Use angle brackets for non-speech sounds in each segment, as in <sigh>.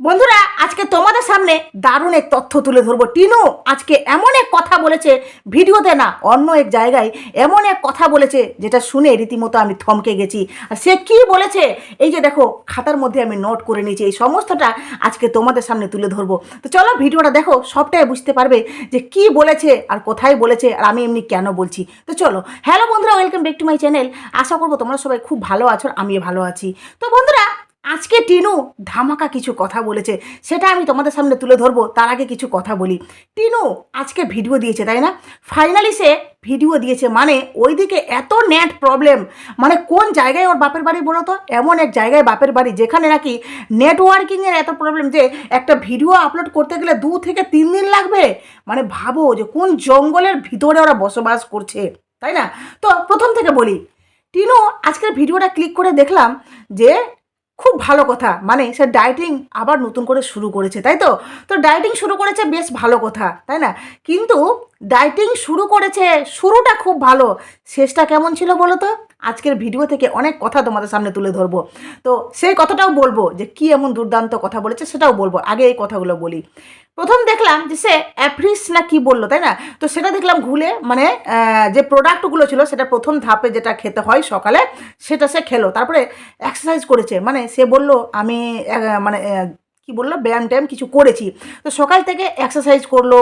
বন্ধুরা, আজকে তোমাদের সামনে দারুণ এক তথ্য তুলে ধরবো। টিনু আজকে এমন এক কথা বলেছে, ভিডিওতে না অন্য এক জায়গায় এমন এক কথা বলেছে, যেটা শুনে রীতিমতো আমি থমকে গেছি। আর সে কি বলেছে, এই যে দেখো, খাতার মধ্যে আমি নোট করে নিয়েছি, এই সমস্তটা আজকে তোমাদের সামনে তুলে ধরবো। তো চলো ভিডিওটা দেখো, সবটাই বুঝতে পারবে যে কি বলেছে আর কোথায় বলেছে আর আমি এমনি কেন বলছি। তো চলো হ্যালো বন্ধুরা welcome back to my channel আশা করব তোমরা সবাই খুব ভালো আছো আমিও ভালো আছি। তো বন্ধুরা আজকে টিনু ধামাকা কিছু কথা বলেছে, সেটা আমি তোমাদের সামনে তুলে ধরবো, তার আগে কিছু কথা বলি। টিনু আজকে ভিডিও দিয়েছে, তাই না? ফাইনালি সে ভিডিও দিয়েছে মানে ওইদিকে এত নেট প্রবলেম মানে কোন জায়গায় ওর বাপের বাড়ি বলো তো? এমন এক জায়গায় বাপের বাড়ি, যেখানে নাকি নেটওয়ার্কিংয়ের এত প্রবলেম যে একটা ভিডিও আপলোড করতে গেলে দু থেকে তিন দিন লাগবে। মানে ভাবো যে কোন জঙ্গলের ভিতরে ওরা বসবাস করছে, তাই না? তো প্রথম থেকে বলি, টিনু আজকের ভিডিওটা ক্লিক করে দেখলাম যে খুব ভালো কথা। মানে সে ডায়েটিং আবার নতুন করে শুরু করেছে, তাই তো? তো ডায়েটিং শুরু করেছে বেশ ভালো কথা, তাই না? কিন্তু ডায়েটিং শুরু করেছে, শুরুটা খুব ভালো। শেষটা কেমন ছিল বলো তো? আজকের ভিডিও থেকে অনেক কথা তোমাদের সামনে তুলে ধরবো। তো সেই কথাটাও বলব যে কি এমন দুর্দান্ত কথা বলেছে সেটাও বলব, আগে এই কথাগুলো বলি। প্রথম দেখলাম যে সে অ্যাপ্রিস না কি বলল, তাই না? তো সেটা দেখলাম ঘুলে মানে যে প্রোডাক্টগুলো ছিল সেটা প্রথম ধাপে যেটা খেতে হয় সকালে সেটা সে খেলো। তারপরে এক্সারসাইজ করেছে মানে সে বলল, আমি মানে কি বলল ব্যায়াম ট্যায়াম কিছু করেছি। তো সকাল থেকে এক্সারসাইজ করল,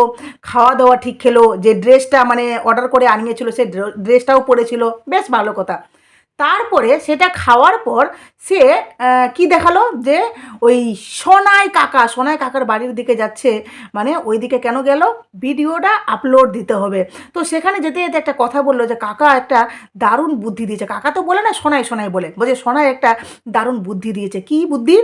খাওয়া দাওয়া ঠিক খেলো, যে ড্রেসটা মানে অর্ডার করে আনিয়েছিল সে ড্রেসটাও পরেছিল, বেশ ভালো কথা। তারপরে সেটা খাওয়ার পর সে কি দেখাল? যে ওই সোনাই কাকা, সোনাই কাকার বাড়ির দিকে যাচ্ছে মানে ওই দিকে কেন গেল? ভিডিওটা আপলোড দিতে হবে। তো সেখানে যেতে যেতে একটা কথা বলল যে, কাকা একটা দারুণ বুদ্ধি দিয়েছে। কাকা তো বলে না, সোনাই সোনাই বলে। বলছে, সোনাই একটা দারুণ বুদ্ধি দিয়েছে। কি বুদ্ধি?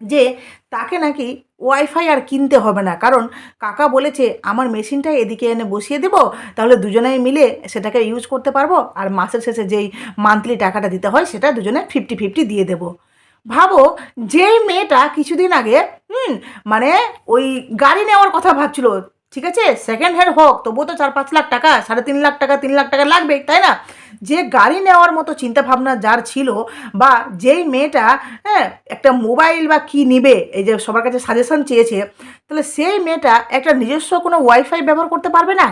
যে তাকে নাকি ওয়াইফাই আর কিনতে হবে না। কারণ কাকা বলেছে, আমার মেশিনটা এদিকে এনে বসিয়ে দেব, তাহলে দুজনেই মিলে সেটাকে ইউজ করতে পারব, আর মাসের শেষে যেই মান্থলি টাকাটা দিতে হয়, সেটা দুজনে ফিফটি ফিফটি দিয়ে দেবো। ভাবো, যেই মেয়েটা কিছুদিন আগে, হুম মানে ওই গাড়ি নেওয়ার কথা ভাবছিল ঠিক আছে? সেকেন্ড হ্যান্ড হোক, তবুও তো চার পাঁচ লাখ টাকা, সাড়ে তিন লাখ টাকা, তিন লাখ টাকা লাগবে, তাই না? যে গাড়ি নেওয়ার মতো চিন্তাভাবনা যার ছিল, বা যেই মেয়েটা হ্যাঁ একটা মোবাইল বা কি নিবে, এই যে সবার কাছে সাজেশন চেয়েছে, তাহলে সেই মেয়েটা একটা নিজস্ব কোনো ওয়াইফাই ব্যবহার করতে পারবে না?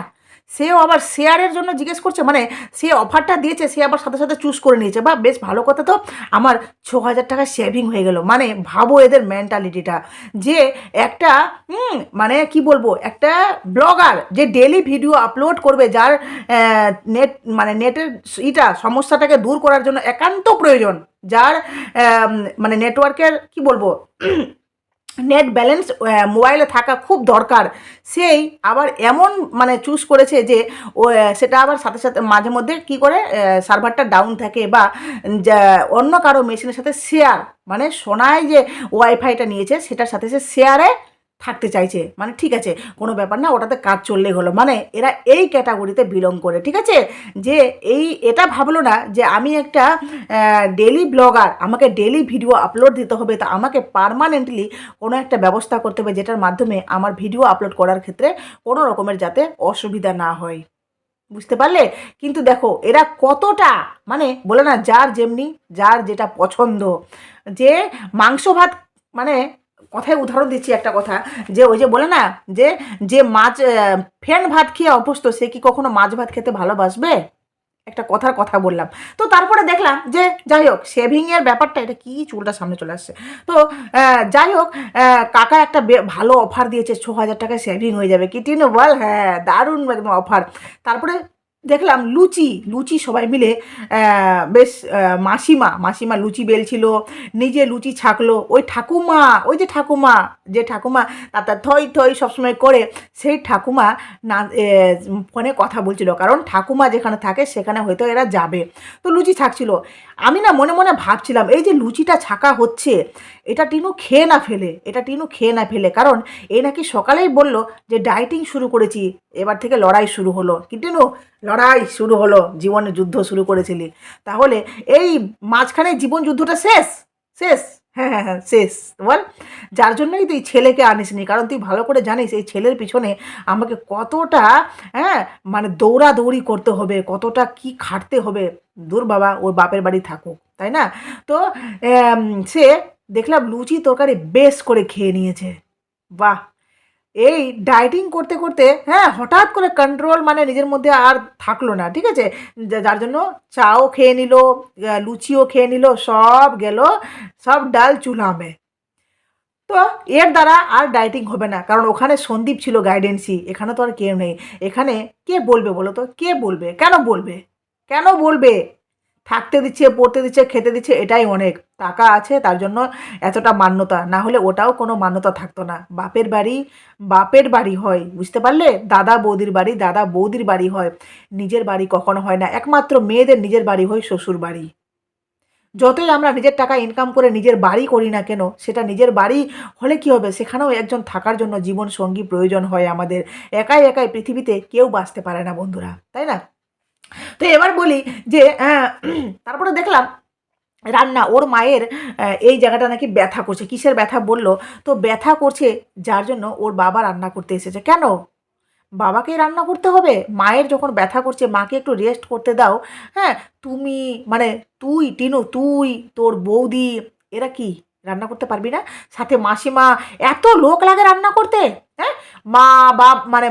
সেও আবার শেয়ারের জন্য জিজ্ঞেস করছে মানে সে অফারটা দিয়েছে, সে আবার সাথে সাথে চুজ করে নিয়েছে। বা বেশ ভালো কথা তো, আমার ছ হাজার টাকা সেভিং হয়ে গেল। মানে ভাবো এদের মেন্টালিটিটা যে একটা মানে কি বলব, একটা ব্লগার যে ডেলি ভিডিও আপলোড করবে, যার নেট মানে নেটের ইটা, সমস্যাটাকে দূর করার জন্য একান্ত প্রয়োজন। যার মানে নেটওয়ার্কের কি বলব নেট ব্যালেন্স মোবাইলে থাকা খুব দরকার। সেই আবার এমন মানে চুজ করেছে যে, ও সেটা আবার সাথে সাথে মাঝে মধ্যে কি করে সার্ভারটা ডাউন থাকে বা অন্য কারও মেশিনের সাথে শেয়ার মানে সোনায় যে ওয়াইফাইটা নিয়েছে, সেটার সাথে সে শেয়ারে থাকতে চাইছে। মানে ঠিক আছে, কোনো ব্যাপার না, ওটাতে কাজ চললেই হলো। মানে এরা এই ক্যাটাগরিতে বিলং করে, ঠিক আছে? যে এই, এটা ভাবলো না যে আমি একটা ডেলি ব্লগার আমাকে ডেলি ভিডিও আপলোড দিতে হবে, তা আমাকে পারমানেন্টলি কোনো একটা ব্যবস্থা করতে হবে, যেটার মাধ্যমে আমার ভিডিও আপলোড করার ক্ষেত্রে কোনো রকমের যাতে অসুবিধা না হয়। বুঝতে পারলে? কিন্তু দেখো, এরা কতটা মানে বলে না, যার যেমনি, যার যেটা পছন্দ, যে মাংস ভাত মানে কথায় উদাহরণ দিচ্ছি একটা কথা। যে ওই যে বলে না, যে যে মাছ ফেন ভাত খেয়ে অভ্যস্ত, সে কি কখনো মাছ ভাত খেতে ভালোবাসবে? একটা কথার কথা বললাম। তো তারপরে দেখলাম যে, যাই হোক শেভিংয়ের ব্যাপারটা, এটা কি চুলটা সামনে চলে আসছে। তো যাই হোক কাকা একটা ভালো অফার দিয়েছে, ছ হাজার টাকায় সেভিং হয়ে যাবে। কি টিনু বল? হ্যাঁ দারুণ একদম অফার তারপরে দেখলাম লুচি লুচি সবাই মিলে বেশ মাসিমা মাসিমা লুচি বেলছিল, নিজে লুচি ছাকলো, ওই ঠাকুমা, ওই যে ঠাকুমা যে ঠাকুমা তাতা থই থই সবসময় করে, সেই ঠাকুমা না ফোনে কথা বলছিল, কারণ ঠাকুমা যেখানে থাকে সেখানে হয়তো এরা যাবে। তো লুচি ছাকছিল। আমি না মনে মনে ভাবছিলাম, এই যে লুচিটা ছাকা হচ্ছে এটা টিনু খেয়ে না ফেলে, এটা টিনু খেয়ে না ফেলে। কারণ এ নাকি সকালেই বলল যে ডায়েটিং শুরু করেছি, এবার থেকে লড়াই শুরু হলো। কি টিনু? লড়াই শুরু হলো, জীবনে যুদ্ধ শুরু করেছিলি। তাহলে এই মাঝখানে জীবন যুদ্ধটা শেষ? শেষ? হ্যাঁ হ্যাঁ হ্যাঁ শেষ। বল, যার জন্যই তুই ছেলেকে আনিসনি, কারণ তুই ভালো করে জানিস এই ছেলের পিছনে আমাকে কতটা হ্যাঁ মানে দৌড়াদৌড়ি করতে হবে, কতটা কি খাটতে হবে। দূর বাবা, ওর বাপের বাড়ি থাকুক, তাই না? তো সে দেখলাম লুচি তরকারি বেশ করে খেয়ে নিয়েছে। বাহ! এই ডায়েটিং করতে করতে হ্যাঁ হঠাৎ করে কন্ট্রোল মানে নিজের মধ্যে আর থাকল না, ঠিক আছে? যার জন্য চাও খেয়ে নিল লুচিও খেয়ে নিল, সব গেল, সব ডাল চুলামে তো এর দ্বারা আর ডায়েটিং হবে না, কারণ ওখানে সন্দীপ ছিল গাইডেন্সি এখানে তো আর কেউ নেই। এখানে কে বলবে বলো তো? কে বলবে? কেন বলবে? কেন বলবে? থাকতে দিচ্ছে, পড়তে দিচ্ছে, খেতে দিচ্ছে, এটাই অনেক। টাকা আছে, তার জন্য এতটা মান্যতা। না হলে ওটাও কোনো মান্যতা থাকতো না। বাপের বাড়ি বাপের বাড়ি হয়, বুঝতে পারলে? দাদা বৌদির বাড়ি, দাদা বৌদির বাড়ি হয়। নিজের বাড়ি কখনো হয় না। একমাত্র মেয়েদের নিজের বাড়ি হয় শ্বশুর বাড়ি। যতই আমরা নিজের টাকা ইনকাম করে নিজের বাড়ি করি না কেন, সেটা নিজের বাড়ি হলে কি হবে? সেখানেও একজন থাকার জন্য জীবন সঙ্গী প্রয়োজন হয় আমাদের। একাই একাই পৃথিবীতে কেউ বাঁচতে পারে না, বন্ধুরা। তাই না? তো এবার বলি যে তারপরে দেখলাম রান্না, ওর মায়ের এই জায়গাটা নাকি ব্যথা করছে। কিসের ব্যথা বলল? তো ব্যথা করছে যার জন্য ওর বাবা রান্না করতে এসেছে। কেন? বাবাকেই রান্না করতে হবে? মায়ের যখন ব্যথা করছে, মাকে একটু রেস্ট করতে দাও। হ্যাঁ তুমি মানে তুই, টিনু, তুই, তোর বৌদি, এরা কি? রান্না করতে পারবি না। সাথে মাসিমা এত লোক লাগে রান্না করতে হ্যাঁ? মা, বাপ মানে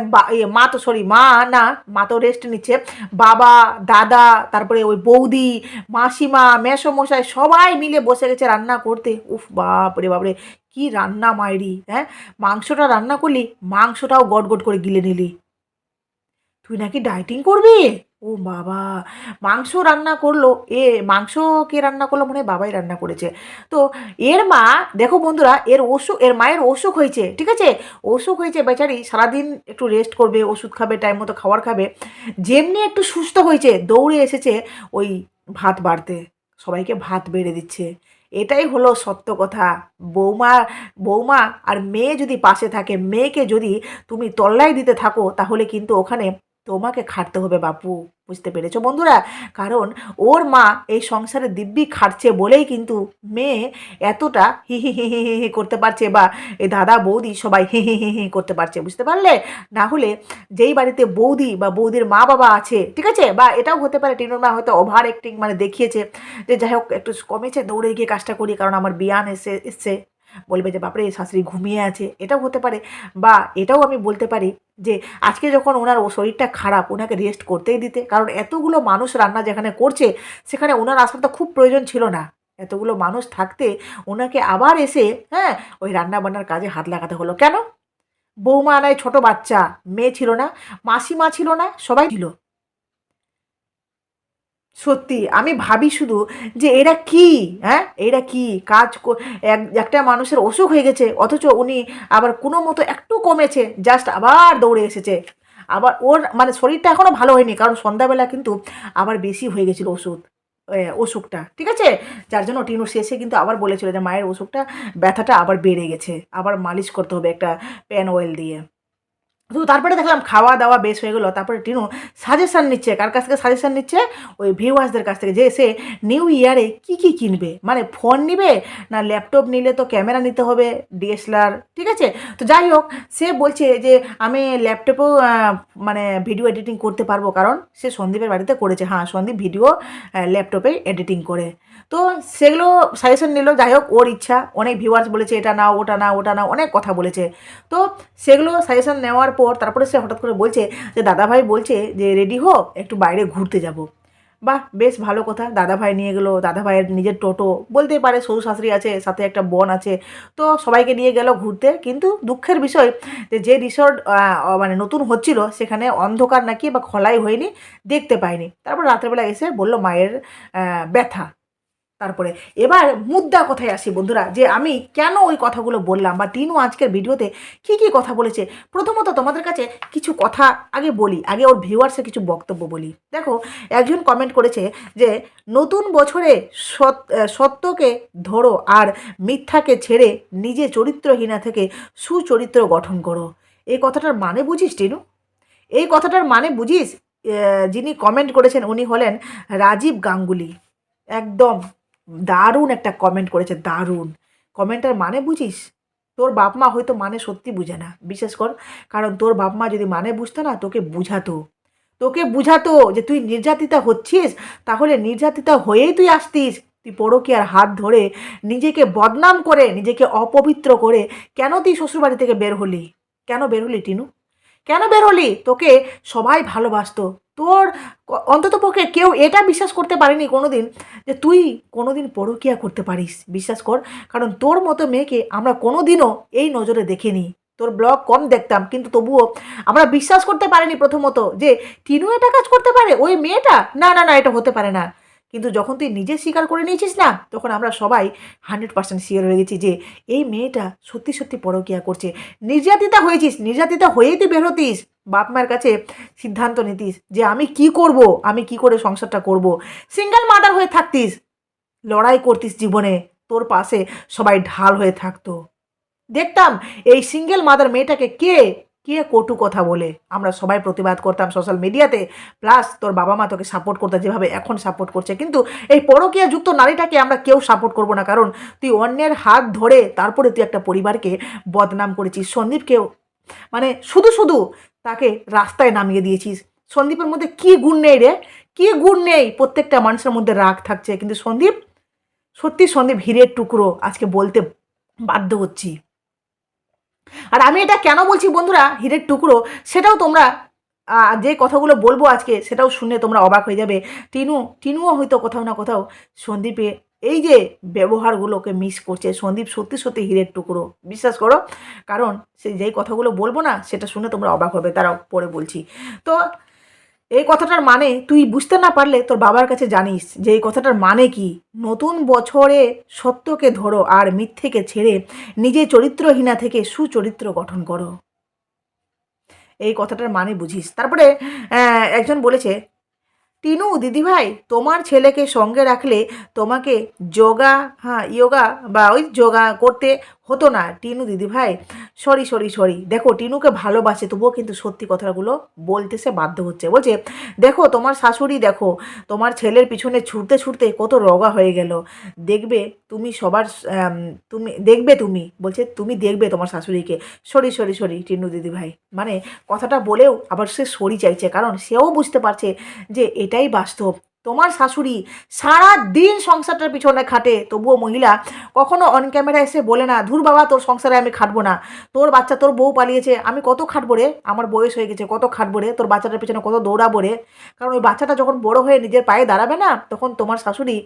মা তো সরি মা না, মা তো রেস্ট নিচ্ছে। বাবা, দাদা, তারপরে ওই বৌদি, মাসিমা, মেসোমশাই সবাই মিলে বসে গেছে রান্না করতে। উফ বাপরে বাপরে কি রান্না মায়েরি হ্যাঁ? মাংসটা রান্না করলি, মাংসটাও গট গট করে গিলে নিলি। তুই নাকি ডায়েটিং করবি? ও বাবা, মাংস রান্না করল। এ, মাংস কে রান্না করল? মনে হয় বাবাই রান্না করেছে। তো এর মা, দেখো বন্ধুরা, এর অসুখ এর মায়ের অসুখ হয়েছে, ঠিক আছে? অসুখ হয়েছে, বেচারি সারাদিন একটু রেস্ট করবে, ওষুধ খাবে টাইম মতো খাবার খাবে। যেমনি একটু সুস্থ হয়েছে, দৌড়ে এসেছে ওই ভাত বাড়তে। সবাইকে ভাত বেড়ে দিচ্ছে। এটাই হলো সত্য কথা। বৌমা বৌমা আর মেয়ে যদি পাশে থাকে, মেয়েকে যদি তুমি তল্লাই দিতে থাকো, তাহলে কিন্তু ওখানে তোমাকে খাটতে হবে বাপু, বুঝতে পেরেছ? বন্ধুরা, কারণ ওর মা এই সংসারে দিব্যি খাটছে বলেই কিন্তু মেয়ে এতটা হি হি হি হি হি করতে পারছে বা এই দাদা বৌদি সবাই হি হি হি হি করতে পারছে, বুঝতে পারলে? না হলে যেই বাড়িতে বৌদি বা বৌদির মা বাবা আছে, ঠিক আছে? বা এটাও হতে পারে, টিনুর মা হয়তো ওভার অ্যাক্টিং মানে দেখিয়েছে যে যাই হোক, একটু কমেছে, দৌড়ে গিয়ে কাজটা করি, কারণ আমার বিয়ান এসে, এসছে। বলবে যে, বাপরে, শাশুড়ি ঘুমিয়ে আছে। এটাও হতে পারে। বা এটাও আমি বলতে পারি যে, আজকে যখন ওনার ও শরীরটা খারাপ, ওনাকে রেস্ট করতেই দিতে। কারণ এতগুলো মানুষ রান্না যেখানে করছে, সেখানে ওনার আসার তো খুব প্রয়োজন ছিল না। এতগুলো মানুষ থাকতে ওনাকে আবার এসে হ্যাঁ ওই রান্না বান্নার কাজে হাত লাগাতে হলো। কেন? বৌমা আনায় ছোট বাচ্চা, মেয়ে ছিল না, মাসিমা ছিল না, সবাই ছিল। সত্যি, আমি ভাবি শুধু যে এরা কি? হ্যাঁ? এরা কি? কাজ একটা মানুষের অসুখ হয়ে গেছে, অথচ উনি আবার কোনো মতো একটু কমেছে জাস্ট আবার দৌড়ে এসেছে। আবার ওর মানে শরীরটা এখনও ভালো হয়নি, কারণ সন্ধ্যাবেলা কিন্তু আবার বেশি হয়ে গেছিল ওষুধ অসুখটা, ঠিক আছে? যার জন্য টিনু শেষে কিন্তু আবার বলেছিল যে মায়ের অসুখটা, ব্যথাটা আবার বেড়ে গেছে, আবার মালিশ করতে হবে একটা প্যান অয়েল দিয়ে। তো তারপরে দেখলাম খাওয়া দাওয়া বেশ হয়ে গেলো। তারপরে টিনু সাজেশান নিচ্ছে, কার কাছ থেকে সাজেশান নিচ্ছে? ওই ভিউয়ার্সদের কাছ থেকে যে সে নিউ ইয়ারে কি কি কিনবে? মানে ফোন নিবে না ল্যাপটপ নিলে তো ক্যামেরা নিতে হবে ডিএসএলআর ঠিক আছে? তো যাই হোক, সে বলছে যে আমি ল্যাপটপেও মানে ভিডিও এডিটিং করতে পারব। কারণ সে সন্দীপের বাড়িতে করেছে। হ্যাঁ সন্দীপ ভিডিও ল্যাপটপে এডিটিং করে। তো সেগুলো সাজেশন নিল যাই হোক ওর ইচ্ছা, অনেক ভিউয়ার্স বলেছে, এটা নাও, ওটা না ওটা না অনেক কথা বলেছে। তো সেগুলো সাজেশন নেওয়ার পর তারপরে সে হঠাৎ করে বলছে যে, দাদাভাই বলছে যে, রেডি হো একটু বাইরে ঘুরতে যাব। বাহ, বেশ ভালো কথা, দাদাভাই নিয়ে গেলো, দাদাভাইয়ের নিজের টোটো, বলতেই পারে শ্বশুর শাশুড়ি আছে, সাথে একটা বোন আছে। তো সবাইকে নিয়ে গেল ঘুরতে, কিন্তু দুঃখের বিষয় যে যে রিসর্ট মানে নতুন হচ্ছিল, সেখানে অন্ধকার নাকি বা খোলাই হয়নি, দেখতে পায়নি। তারপর রাত্রেবেলা এসে বলল মায়ের ব্যথা। তারপরে, এবার মুদ্রা কথায় আসি বন্ধুরা, যে আমি কেন ওই কথাগুলো বললাম বা টিনু আজকের ভিডিওতে কি কি কথা বলেছে? প্রথমত তোমাদের কাছে কিছু কথা আগে বলি, আগে ওর ভিউয়ার্সে কিছু বক্তব্য বলি। দেখো, একজন কমেন্ট করেছে যে, নতুন বছরে সত- সত্যকে ধরো আর মিথ্যাকে ছেড়ে নিজে চরিত্রহীনা থেকে সুচরিত্র গঠন করো। এই কথাটার মানে বুঝিস টিনু? এই কথাটার মানে বুঝিস? যিনি কমেন্ট করেছেন উনি হলেন রাজীব গাঙ্গুলি। একদম দারুণ একটা কমেন্ট করেছে, দারুণ। কমেন্টার মানে বুঝিস? তোর বাপ মা হয়তো মানে সত্যি বুঝে না, বিশেষ কর। কারণ তোর বাপ মা যদি মানে বুঝতো না, তোকে বুঝাতো। তোকে বুঝাতো যে তুই নির্যাতিতা হচ্ছিস, তাহলে নির্যাতিতা হয়েই তুই আসতিস। তুই পরকীয়ার হাত ধরে নিজেকে বদনাম করে, নিজেকে অপবিত্র করে কেন তুই শ্বশুরবাড়ি থেকে বের হলি? কেন বের হলি টিনু? কেন বের হলি? তোকে সবাই ভালোবাসতো। তোর অন্তত পক্ষে কেউ এটা বিশ্বাস করতে পারেনি কোনোদিন যে তুই কোনোদিন পরকীয়া করতে পারিস। বিশ্বাস কর, কারণ তোর মতো মেয়েকে আমরা কোনোদিনও এই নজরে দেখিনি। তোর ব্লগ কম দেখতাম, কিন্তু তবুও আমরা বিশ্বাস করতে পারিনি প্রথমত যে টিনু এটা কাজ করতে পারে, ওই মেয়েটা? না না না, এটা হতে পারে না। কিন্তু যখন তুই নিজে স্বীকার করে নিয়েছিস না, তখন আমরা সবাই হান্ড্রেড পার্সেন্ট শিওর হয়ে গেছি যে এই মেয়েটা সত্যি সত্যি পরকিয়া করছে। নির্যাতিতা হয়েছিস, নির্যাতিতা হয়েই তুই বেরোতিস বাপ মায়ের কাছে সিদ্ধান্ত নিতিস যে আমি কি করব, আমি কি করে সংসারটা করব। সিঙ্গেল মাদার হয়ে থাকতিস, লড়াই করতিস জীবনে, তোর পাশে সবাই ঢাল হয়ে থাকতো। দেখতাম এই সিঙ্গেল মাদার মেয়েটাকে কে কে কটু কথা বলে? আমরা সবাই প্রতিবাদ করতাম সোশ্যাল মিডিয়াতে প্লাস তোর বাবা মা তোকে সাপোর্ট করতে যেভাবে এখন সাপোর্ট করছে। কিন্তু এই পরকীয়া যুক্ত নারীটাকে আমরা কেউ সাপোর্ট করব না। কারণ তুই অন্যের হাত ধরে তারপরে তুই একটা পরিবারকে বদনাম করেছিস। সন্দীপকেও মানে শুধু শুধু তাকে রাস্তায় নামিয়ে দিয়েছিস। সন্দীপের মধ্যে কি গুণ নেই রে? কি গুণ নেই? প্রত্যেকটা মানুষের মধ্যে রাগ থাকছে। কিন্তু সন্দীপ, সত্যি সন্দীপ হীরের টুকরো আজকে বলতে বাধ্য হচ্ছি। আর আমি এটা কেন বলছি বন্ধুরা, হিরের টুকরো, সেটাও তোমরা যে কথাগুলো বলব আজকে, সেটাও শুনে তোমরা অবাক হয়ে যাবে। টিনু, টিনুও হয়তো কোথাও না কোথাও সন্দীপে এই যে ব্যবহারগুলোকে মিস করছে, সন্দীপ সত্যি সত্যি হীরের টুকরো, বিশ্বাস করো। কারণ সে যেই কথাগুলো বলব না, সেটা শুনে তোমরা অবাক হবে, তারাও পরে বলছি। তো এই কথাটার মানে তুই বুঝতে না পারলে তোর বাবার কাছে জানিস যে এই কথাটার মানে কি। নতুন বছরে সত্যকে ধরো আর মিথ্যেকে ছেড়ে নিজে চরিত্রহীনা থেকে সুচরিত্র গঠন করো। এই কথাটার মানে বুঝিস। তারপরে একজন বলেছে, টিনু, দিদিভাই, তোমার ছেলেকে সঙ্গে রাখলে তোমাকে যোগা হ্যাঁ যোগা বা ওই যোগা করতে হতো না। টিনু দিদিভাই সরি সরি সরি। দেখো, টিনুকে ভালোবাসে, তবুও কিন্তু সত্যি কথাগুলো বলতে সে বাধ্য হচ্ছে। বলছে, দেখো, তোমার শাশুড়ি, দেখো, তোমার ছেলের পিছনে ছুটতে ছুটতে কত রগা হয়ে গেল। দেখবে তুমি সবার তুমি, দেখবে তুমি। বলছে, তুমি দেখবে তোমার শাশুড়িকে। সরি সরি সরি, টিনু দিদিভাই মানে কথাটা বলেও আবার সে সরি চাইছে, কারণ সেও বুঝতে পারছে যে এটাই বাস্তব। তোমার শাশুড়ি সারা দিন সংসারটার পিছনে খাটে। তবুও মহিলা কখনো অন ক্যামেরা এসে বলে না, ধুর বাবা, তোর সংসারে আমি খাটবো না। তোর বাচ্চা, তোর বউ পালিয়েছে, আমি কত খাটবো রে? আমার বয়স হয়ে গেছে, কত খাটবো রে? তোর বাচ্চাটার পিছনে কত দৌড়াবো রে? কারণ ওই বাচ্চাটা যখন বড় হয়ে নিজের পায়ে দাঁড়াবে না, তখন তোমার শাশুড়ি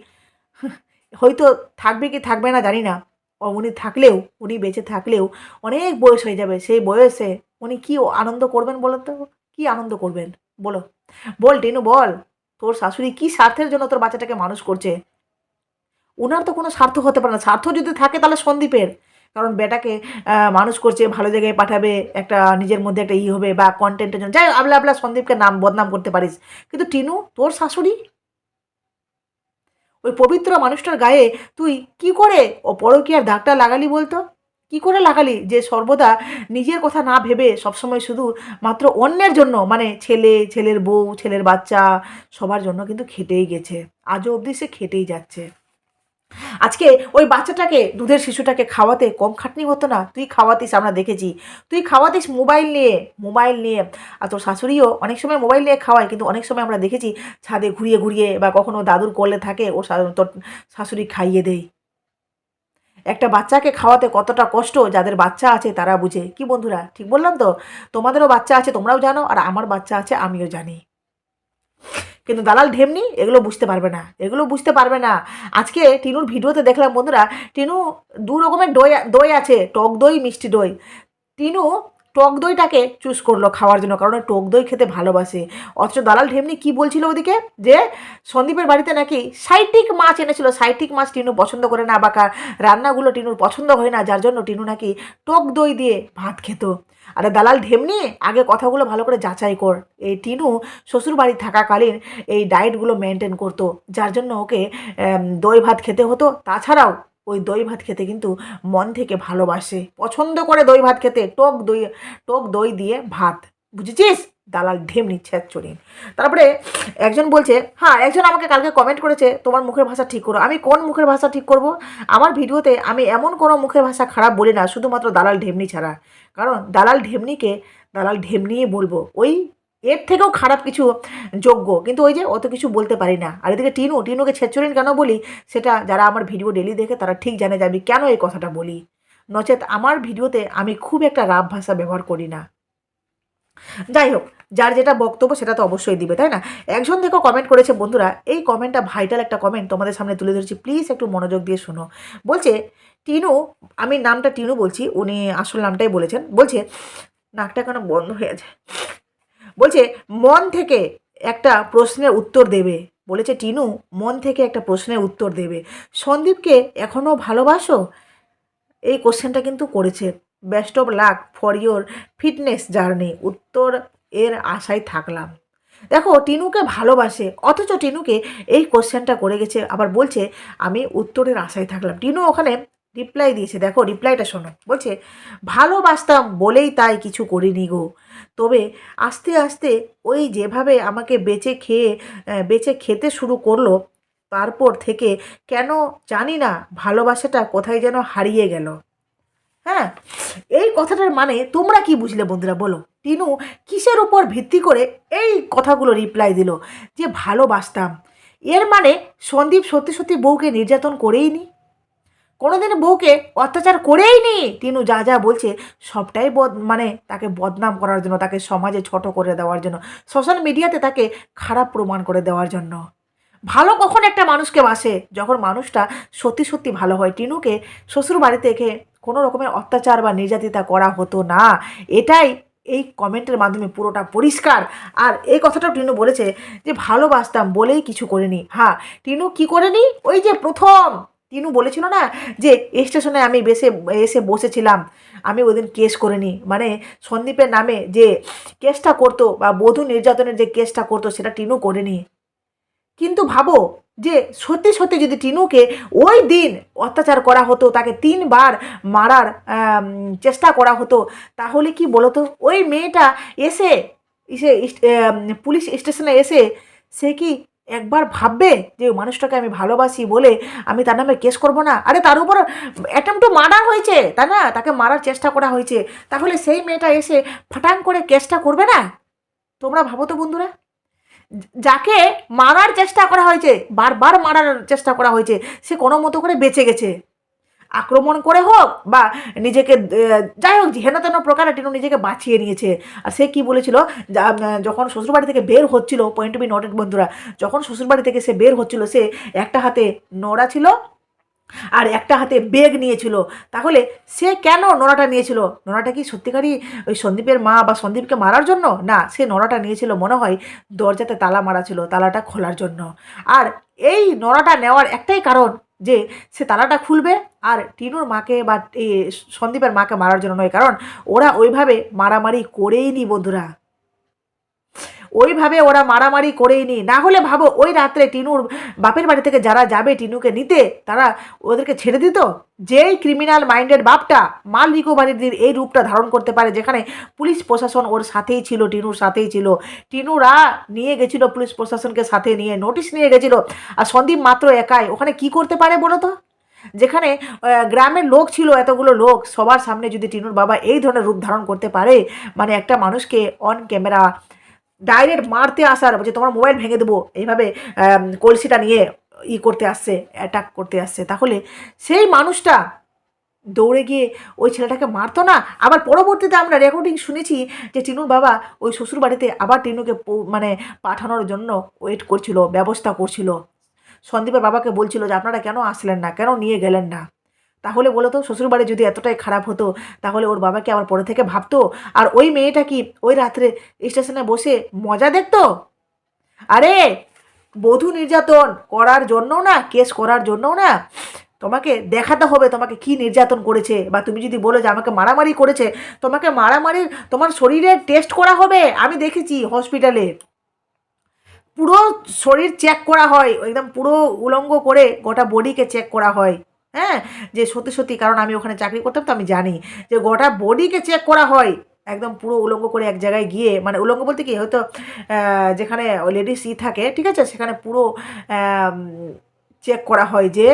<laughs> হয়তো থাকবে কি থাকবে না জানি না। উনি থাকলেও, উনি বেঁচে থাকলেও অনেক বয়স হয়ে যাবে সেই বয়সে। উনি কি আনন্দ করবেন বলো তো কি আনন্দ করবেন? বলো। বল, টেনু, বল। তোর শাশুড়ি কি স্বার্থের জন্য তোর বাচ্চাটাকে মানুষ করছে? ওনার তো কোনো স্বার্থ হতে পারে না। স্বার্থ যদি থাকে তাহলে সন্দীপের। কারণ বেটাকে মানুষ করছে, ভালো জায়গায় পাঠাবে, একটা নিজের মধ্যে একটা ই হবে বা কন্টেন্টের জন্য। যাই আবলা আবলা সন্দীপকে নাম, বদনাম করতে পারিস। কিন্তু টিনু, তোর শাশুড়ি? ওই পবিত্র মানুষটার গায়ে তুই কি করে? ও পরকীয়ার দাগটা লাগালি বলতো? কি করে লাগালি যে সর্বদা নিজের কথা না ভেবে সবসময় শুধু মাত্র অন্যের জন্য মানে ছেলে, ছেলের বউ, ছেলের বাচ্চা, সবার জন্য কিন্তু খেটেই গেছে। আজও অবধি সে খেটেই যাচ্ছে। আজকে ওই বাচ্চাটাকে, দুধের শিশুটাকে খাওয়াতে কম খাটনি হতো না? তুই খাওয়াতিস, আমরা দেখেছি। তুই খাওয়াতিস মোবাইল নিয়ে মোবাইল নিয়ে। আর তোর শাশুড়িও অনেক সময় মোবাইল নিয়ে খাওয়ায়, কিন্তু অনেক সময় আমরা দেখেছি ছাদে ঘুরিয়ে ঘুরিয়ে বা কখনো দাদুর কোলে থাকে ও তোর শাশুড়ি খাইয়ে দেয়। একটা বাচ্চাকে খাওয়াতে কতটা কষ্ট যাদের বাচ্চা আছে তারা বুঝে। কি বন্ধুরা? ঠিক বললাম তো? তোমাদেরও বাচ্চা আছে, তোমরাও জানো, আর আমার বাচ্চা আছে, আমিও জানি। কিন্তু দালাল ঢেমনি, এগুলো বুঝতে পারবে না। এগুলো বুঝতে পারবে না। আজকে টিনুর ভিডিওতে দেখলাম বন্ধুরা, টিনু দু রকমের দই দই আছে, টক দই, মিষ্টি দই। টিনু টক দইটাকে চুজ করল খাওয়ার জন্য, কারণ টক দই খেতে ভালোবাসে। অথচ দালাল ঢেমনি কি বলছিল ওদিকে? যে সন্দীপের বাড়িতে নাকি সাইটিক মাছ এনেছিল। সাইটিক মাছ টিনু পছন্দ করে না বা রান্নাগুলো টিনুর পছন্দ হয় না, যার জন্য টিনু নাকি টক দই দিয়ে ভাত খেত। আরে দালাল ঢেমনি, আগে কথাগুলো ভালো করে যাচাই কর। এই টিনু শ্বশুর বাড়ি থাকাকালীন এই ডায়েটগুলো মেনটেন করতো, যার জন্য ওকে দই ভাত খেতে হতো। তাছাড়াও ওই দই ভাত খেতে কিন্তু মন থেকে ভালোবাসে। পছন্দ করে দই ভাত খেতে, টক দই টক দই দিয়ে ভাত। বুঝেছিস? দালাল ঢেমনি ছ্যাঁচড়িন তারপরে একজন বলছে হ্যাঁ একজন আমাকে কালকে কমেন্ট করেছে, তোমার মুখের ভাষা ঠিক করো। আমি কোন মুখের ভাষা ঠিক করব? আমার ভিডিওতে আমি এমন কোনো মুখের ভাষা খারাপ বলি না, শুধুমাত্র দালাল ঢেমনি ছাড়া। কারণ দালাল ঢেমনিকে, দালাল ঢেমনিই বলব। ওই এর থেকেও খারাপ কিছু যোগ্য। কিন্তু ওই যে অত কিছু বলতে পারি না। আর এদিকে টিনু, টিনুকে ছেচুরিন কেন বলি? সেটা যারা আমার ভিডিও ডেলি দেখে তারা ঠিক জানে যে আমি কেন এই কথাটা বলি। নচেত আমার ভিডিওতে আমি খুব একটা রাব ভাষা ব্যবহার করি না। যাই হোক, যার যেটা বক্তব্য সেটা তো অবশ্যই দিবে, তাই না? একজন দেখো কমেন্ট করেছে, বন্ধুরা, এই কমেন্টটা ভাইটাল একটা কমেন্ট তোমাদের সামনে তুলে ধরেছি। প্লিজ একটু মনোযোগ দিয়ে শোনো। বলছে, টিনু, আমি নামটা টিনু বলছি, উনি আসল নামটাই বলেছেন। বলছে, নাকটা কেন বন্ধ হয়ে আছে বলছে, মন থেকে একটা প্রশ্নের উত্তর দেবে। বলেছে, টিনু, মন থেকে একটা প্রশ্নের উত্তর দেবে। সন্দীপকে এখনও ভালোবাসো? এই কোশ্চেনটা কিন্তু করেছে। Best of luck for your fitness journey. উত্তর এর আশায় থাকলাম। দেখো, টিনুকে ভালোবাসে, অথচ টিনুকে এই কোশ্চেনটা করে গেছে, আবার বলছে, আমি উত্তরের আশায় থাকলাম। টিনু ওখানে রিপ্লাই দিয়েছে, দেখো রিপ্লাইটা শোনো। বলছে, ভালোবাসতাম বলেই তাই কিছু করিনি গো। তবে আস্তে আস্তে ওই যেভাবে আমাকে বেঁচে খেয়ে বেঁচে খেতে শুরু করল, তারপর থেকে কেন জানি না ভালোবাসাটা কোথায় যেন হারিয়ে গেল। হ্যাঁ এই কথাটার মানে তোমরা কি বুঝলে বন্ধুরা বলো? টিনু কিসের উপর ভিত্তি করে এই কথাগুলো রিপ্লাই দিল, যে ভালোবাসতাম। এর মানে সন্দীপ সত্যি সত্যি বউকে নির্যাতন করেই নি কোনোদিন বউকে অত্যাচার করেই নি। টিনু যা যা বলছে, সবটাই বদ মানে তাকে বদনাম করার জন্য, তাকে সমাজে ছোট করে দেওয়ার জন্য সোশ্যাল মিডিয়াতে তাকে খারাপ প্রমাণ করে দেওয়ার জন্য। ভালো কখন একটা মানুষকে বাসে? যখন মানুষটা সত্যি সত্যি ভালো হয়, টিনুকে শ্বশুর বাড়িতে এসে কোনো রকমের অত্যাচার বা নির্যাতিতা করা হতো না। এটাই এই কমেন্টের মাধ্যমে পুরোটা পরিষ্কার। আর এই কথাটাও টিনু বলেছে যে, ভালোবাসতাম বলেই কিছু করিনি। হ্যাঁ টিনু কি করেনি? ওই যে প্রথম টিনু বলেছিল না যে স্টেশনে আমি বেসে এসে বসেছিলাম। আমি ওই দিন কেস করিনি। মানে সন্দীপের নামে যে কেসটা করতো বা বধূ নির্যাতনের যে কেসটা করতো, সেটা টিনু করেনি। কিন্তু ভাবো যে, সত্যি সত্যি যদি টিনুকে ওই দিন অত্যাচার করা হতো, তাকে তিনবার মারার চেষ্টা করা হতো, তাহলে কি বলতো? ওই মেয়েটা এসে এসে পুলিশ স্টেশনে এসে সে কি একবার ভাববে যে মানুষটাকে আমি ভালোবাসি বলে আমি তার নামে কেস করব না। আরে তার উপর অ্যাটেম্প মার্ডার হয়েছে, তাই না? তাকে মারার চেষ্টা করা হয়েছে। তাহলে সেই মেয়েটা এসে ফাটাং করে কেসটা করবে না? তোমরা ভাবো তো বন্ধুরা। যাকে মারার চেষ্টা করা হয়েছে, বারবার মারার চেষ্টা করা হয়েছে, সে কোনো মতো করে বেঁচে গেছে। আক্রমণ করে হোক বা নিজেকে যাই হোক, যেন তেন প্রকারে টিনু নিজেকে বাঁচিয়ে নিয়েছে। আর সে কি বলেছিল? যখন শ্বশুরবাড়ি থেকে বের হচ্ছিল পয়েন্ট বি নোটেড বন্ধুরা, যখন শ্বশুরবাড়ি থেকে সে বের হচ্ছিল, সে একটা হাতে নোড়া ছিল আর একটা হাতে বেগ নিয়েছিল। তাহলে সে কেন নোড়াটা নিয়েছিল? নোড়াটা কি সত্যিকারই ওই সন্দীপের মা বা সন্দীপকে মারার জন্য? না, সে নোড়াটা নিয়েছিল, মনে হয় দরজাতে তালা মারা ছিল, তালাটা খোলার জন্য। আর এই নোড়াটা নেওয়ার একটাই কারণ যে সে তালাটা খুলবে আর টিনুর মাকে বা সন্দীপের মাকে মারার জন্য নয়, কারণ ওরা ওইভাবে মারামারি করেই নি বন্ধুরা। ওইভাবে ওরা মারামারি করেই নি না হলে ভাবো, ওই রাত্রে টিনুর বাপের বাড়ি থেকে যারা যাবে টিনুকে নিতে, তারা ওদেরকে ছেড়ে দিত? যেই ক্রিমিনাল মাইন্ডেড বাপটা মাল রিকোভারির এই রূপটা ধারণ করতে পারে, যেখানে পুলিশ প্রশাসন ওর সাথেই ছিল, টিনুর সাথেই ছিল। টিনুরা নিয়ে গেছিল পুলিশ প্রশাসনকে সাথে নিয়ে, নোটিশ নিয়ে গেছিল। আর সন্দীপ মাত্র একাই। ওখানে কি করতে পারে বলো তো? যেখানে গ্রামের লোক ছিল এতগুলো লোক, সবার সামনে যদি টিনুর বাবা এই ধরনের রূপ ধারণ করতে পারে মানে একটা মানুষকে অন ক্যামেরা ডাইরেক্ট মারতে আসার যে তোমার মোবাইল ভেঙে দেবো, এইভাবে কলসিটা নিয়ে ই করতে আসছে অ্যাটাক করতে আসছে তাহলে সেই মানুষটা দৌড়ে গিয়ে ওই ছেলেটাকে মারতো না। আবার পরবর্তীতে আমরা রেকর্ডিং শুনেছি যে টিনুর বাবা ওই শ্বশুর বাড়িতে আবার টিনুকে মানে পাঠানোর জন্য ওয়েট করছিল, ব্যবস্থা করছিল। সন্দীপের বাবাকে বলছিল যে, আপনারা কেন আসলেন না? কেন নিয়ে গেলেন না? তাহলে বলো তো শ্বশুরবাড়ি যদি এতটাই খারাপ হতো, তাহলে ওর বাবাকে আবার পরে থেকে ভাবতো? আর ওই মেয়েটা কি ওই রাত্রে স্টেশনে বসে মজা দেখতো? আরে, বধূ নির্যাতন করার জন্য না, কেস করার জন্য না। তোমাকে দেখাতে হবে তোমাকে কি নির্যাতন করেছে, বা তুমি যদি বলো যে আমাকে মারামারি করেছে, তোমাকে মারামারির তোমার শরীরের টেস্ট করা হবে, আমি দেখেছি হসপিটালে পুরো শরীর চেক করা হয়, একদম পুরো উলঙ্গ করে গোটা বডিকে চেক করা হয়। হ্যাঁ? যে সত্যি সত্যি, কারণ আমি ওখানে চাকরি করতাম তো আমি জানি যে গোটা বডিকে চেক করা হয়। একদম পুরো উলঙ্গ করে এক জায়গায় গিয়ে মানে উলঙ্গ বলতে কি, হয়তো যেখানে লেডিস ই থাকে, ঠিক আছে? সেখানে পুরো চেক করা হয় যে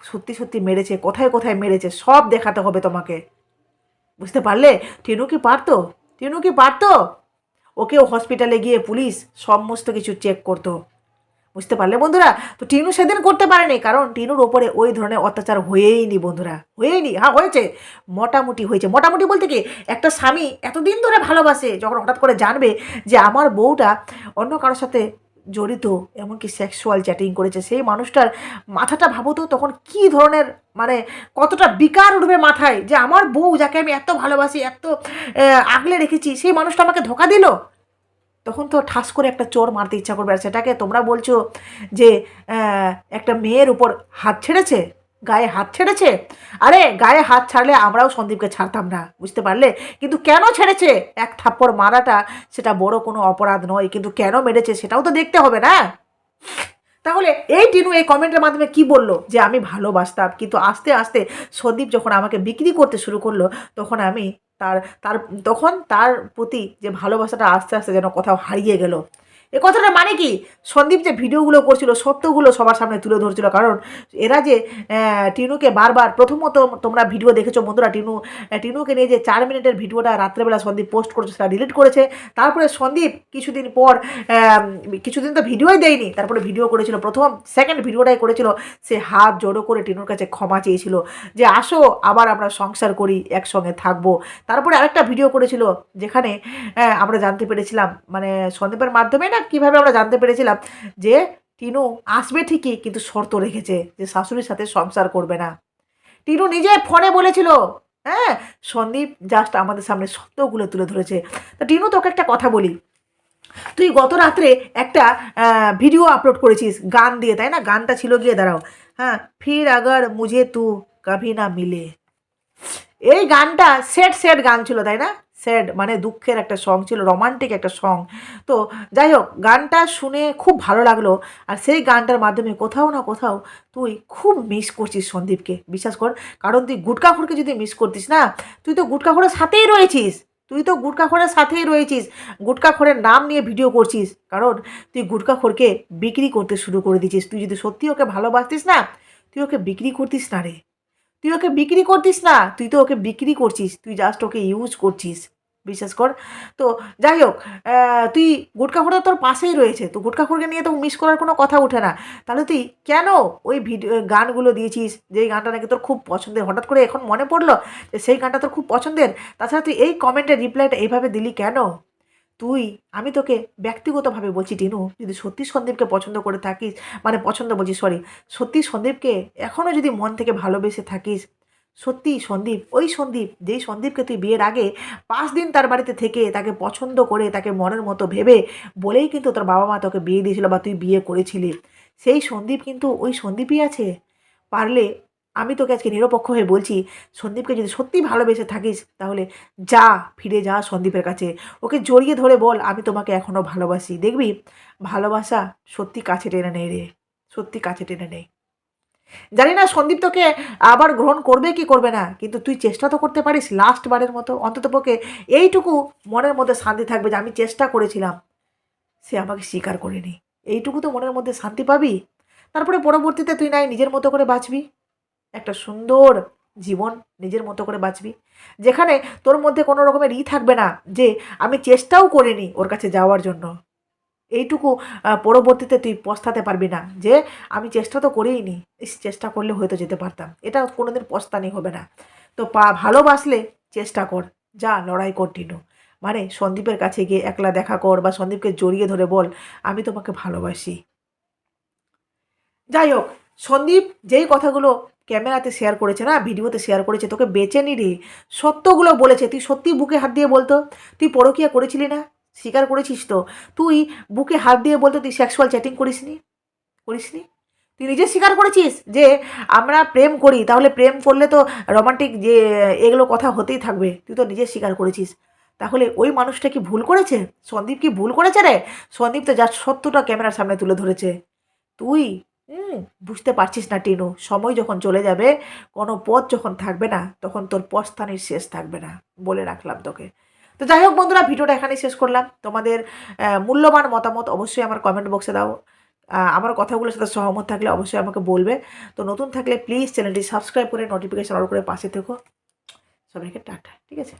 সত্যি সত্যি মেরেছে, কোথায় কোথায় মেরেছে, সব দেখাতে হবে তোমাকে। বুঝতে পারলে? টিনু কি পারতো? টিনু কি পারতো? ওকেও হসপিটালে গিয়ে পুলিশ সমস্ত কিছু চেক করতো। বুঝতে পারলে? বন্ধুরা, তো টিনু সেদিন করতে পারেনি, কারণ টিনুর ওপরে ওই ধরনের অত্যাচার হয়েই নি বন্ধুরা। হয়েই নি হ্যাঁ হয়েছে। মোটামুটি হয়েছে। মোটামুটি বলতে কি, একটা স্বামী এতদিন ধরে ভালোবাসে, যখন হঠাৎ করে জানবে যে আমার বউটা অন্য কারোর সাথে জড়িত, এমনকি সেক্সুয়াল চ্যাটিং করেছে, সেই মানুষটার মাথাটা ভাবো তো তখন কি ধরনের মানে কতটা বিকার উঠবে মাথায় যে আমার বউ যাকে আমি এত ভালোবাসি, এত আগলে রেখেছি, সেই মানুষটা আমাকে ধোকা দিল? তখন তো ঠাস করে একটা চোর মারতে ইচ্ছা করবে। আর সেটাকে তোমরা বলছো যে একটা মেয়ের উপর হাত ছেড়েছে? গায়ে হাত ছেড়েছে? আরে, গায়ে হাত ছাড়লে আমরাও সন্দীপকে ছাড়তাম না, বুঝতে পারলে? কিন্তু কেন ছেড়েছে? এক থাপ্পড় মারাটা সেটা বড় কোনো অপরাধ নয়, কিন্তু কেন মেরেছে সেটাও তো দেখতে হবে না। তাহলে এই টিনু এই কমেন্টের মাধ্যমে কি বলল? যে, আমি ভালোবাসতাম, কিন্তু আস্তে আস্তে সন্দীপ যখন আমাকে বিক্রি করতে শুরু করল, তখন আমি তার তার তখন তার প্রতি যে ভালোবাসাটা আস্তে আস্তে যেন কোথাও হারিয়ে গেল এ কথাটা মানে কি? সন্দীপ যে ভিডিওগুলো করছিল, সত্যগুলো সবার সামনে তুলে ধরছিল। কারণ এরা যে টিনুকে বারবার প্রথমত তোমরা ভিডিও দেখেছ বন্ধুরা, টিনু টিনুকে নিয়ে যে চার মিনিটের ভিডিওটা রাত্রেবেলা সন্দীপ পোস্ট করেছে, সেটা ডিলিট করেছে। তারপরে সন্দীপ কিছুদিন পর কিছুদিন তো ভিডিওই দেয়নি, তারপরে ভিডিও করেছিল। প্রথম সেকেন্ড ভিডিওটাই করেছিল। সে হাত জোড়ো করে টিনুর কাছে ক্ষমা চেয়েছিল যে, আসো, আবার আমরা সংসার করি, একসঙ্গে থাকব। তারপরে আরেকটা ভিডিও করেছিল, যেখানে আমরা জানতে পেরেছিলাম মানে সন্দীপের মাধ্যমে না কীভাবে আমরা জানতে পেরেছিলাম যে টিনু আসবে ঠিকই, কিন্তু শর্ত রেখেছে যে শাশুড়ির সাথে সংসার করবে না। টিনু নিজে ফোনে বলেছিল হ্যাঁ সন্দীপ জাস্ট আমাদের সামনে সত্যগুলো তুলে ধরেছে। তা টিনু তোকে একটা কথা বলি। তুই গত রাত্রে একটা ভিডিও আপলোড করেছিস গান দিয়ে, তাই না? গানটা ছিল গিয়ে, দাঁড়াও। হ্যাঁ ফির আগার মুঝে তু কভি না মিলে। এই গানটা স্যাড স্যাড গান ছিল, তাই না? স্যাড মানে দুঃখের একটা সং ছিল রোমান্টিক একটা সং তো যাই হোক, গানটা শুনে খুব ভালো লাগল। আর সেই গানটার মাধ্যমে কোথাও না কোথাও তুই খুব মিস করছিস সন্দীপকে, বিশ্বাস কর। কারণ তুই গুটকাখোরকে যদি মিস করতিস না, তুই তো গুটকাখোরের সাথেই রয়েছিস। তুই তো গুটকাখোরের সাথেই রয়েছিস। গুটকাখোরের নাম নিয়ে ভিডিও করছিস। কারণ তুই গুটকাখোরকে বিক্রি করতে শুরু করে দিয়েছিস। তুই যদি সত্যি ওকে ভালোবাসতিস না, তুই ওকে বিক্রি করতিস না রে। তুই ওকে বিক্রি করতিস না, তুই তো ওকে বিক্রি করছিস, তুই জাস্ট ওকে ইউজ করছিস, বিশ্বাস কর। তো যাই হোক তুই গুটকাখোরটা তোর পাশেই রয়েছে, তো গুটকাখোরকে নিয়ে তো মিস করার কোনো কথা ওঠে না। তাহলে তুই কেন ওই ভিডিও গানগুলো দিয়েছিস যেই গানটা নাকি তোর খুব পছন্দের? হঠাৎ করে এখন মনে পড়ল যে সেই গানটা তোর খুব পছন্দের? তাছাড়া তুই এই কমেন্টের রিপ্লাইটা এইভাবে দিলি কেন? তুই, আমি তোকে ব্যক্তিগতভাবে বলছি, টিনু, যদি সত্যি সন্দীপকে পছন্দ করে থাকিস মানে পছন্দ বলছি সরি সত্যি সন্দীপকে এখনও যদি মন থেকে ভালোবেসে থাকিস সত্যি সন্দীপ, ওই সন্দীপ, যেই সন্দীপকে তুই বিয়ের আগে পাঁচ দিন তার বাড়িতে থেকে তাকে পছন্দ করে, তাকে মনের মতো ভেবে বলেই কিন্তু তোর বাবা মা তোকে বিয়ে দিয়েছিল বা তুই বিয়ে করেছিলি, সেই সন্দীপ কিন্তু ওই সন্দীপই আছে। পারলে আমি তোকে আজকে নিরপেক্ষ হয়ে বলছি, সন্দীপকে যদি সত্যি ভালোবেসে থাকিস, তাহলে যা, ফিরে যা সন্দীপের কাছে। ওকে জড়িয়ে ধরে বল, আমি তোমাকে এখনও ভালোবাসি। দেখবি, ভালোবাসা সত্যি কাছে টেনে নেই রে, সত্যি কাছে টেনে নেই জানি না সন্দীপ তোকে আবার গ্রহণ করবে কি করবে না, কিন্তু তুই চেষ্টা তো করতে পারিস লাস্ট বারের মতো। অন্তত পক্ষে এইটুকু মনের মধ্যে শান্তি থাকবে যে আমি চেষ্টা করেছিলাম। সে আমাকে স্বীকার করেনি। এইটুকু তো মনের মধ্যে শান্তি পাবি? তারপরে পরবর্তীতে তুই নাই, নিজের মতো করে বাঁচবি। একটা সুন্দর জীবন নিজের মতো করে বাঁচবি। যেখানে তোর মধ্যে কোনো রকমের ই থাকবে না যে, আমি চেষ্টাও করিনি ওর কাছে যাওয়ার জন্য। এইটুকু পরবর্তীতে তুই পস্তাতে পারবি না যে, আমি চেষ্টা তো করেই নি চেষ্টা করলে হয়তো যেতে পারতাম। এটা কোনোদিন পস্তানি হবে না। তো পা ভালোবাসলে চেষ্টা কর, যা লড়াই কন্টিনিউ। মানে সন্দীপের কাছে গিয়ে একলা দেখা কর বা সন্দীপকে জড়িয়ে ধরে বল, আমি তোমাকে ভালোবাসি। যাই হোক, সন্দীপ যেই কথাগুলো ক্যামেরাতে শেয়ার করেছে না, ভিডিওতে শেয়ার করেছে, তোকে বেঁচে নি রে। সত্যগুলো বলেছে, তুই সত্যি বুকে হাত দিয়ে বলতো? তুই পরকিয়া করেছিলি না? স্বীকার করেছিস তো? তুই বুকে হাত দিয়ে বলতো, তুই সেক্সুয়াল চ্যাটিং করিসনি করিসনি তুই নিজে স্বীকার করেছিস যে আমরা প্রেম করি, তাহলে প্রেম করলে তো রোমান্টিক যে এগুলো কথা হতেই থাকবে, তুই তো নিজে স্বীকার করেছিস। তাহলে ওই মানুষটা কি ভুল করেছে? সন্দীপ কি ভুল করেছে রে? সন্দীপ তো যা সত্যটা ক্যামেরার সামনে তুলে ধরেছে। তুই বুঝতে পারছিস না টিনু। সময় যখন চলে যাবে, কোনো পথ যখন থাকবে না, তখন তোর পস্তানির শেষ থাকবে না, বলে রাখলাম তোকে। তো যাই হোক বন্ধুরা, ভিডিওটা এখানেই শেষ করলাম। তোমাদের মূল্যবান মতামত অবশ্যই আমার কমেন্ট বক্সে দাও। আমার কথাগুলোর সাথে সহমত থাকলে অবশ্যই আমাকে বলবে। তো নতুন থাকলে প্লিজ চ্যানেলটি সাবস্ক্রাইব করে নোটিফিকেশন অল করে পাশে থেকো। সবাইকে টাটা, ঠিক আছে?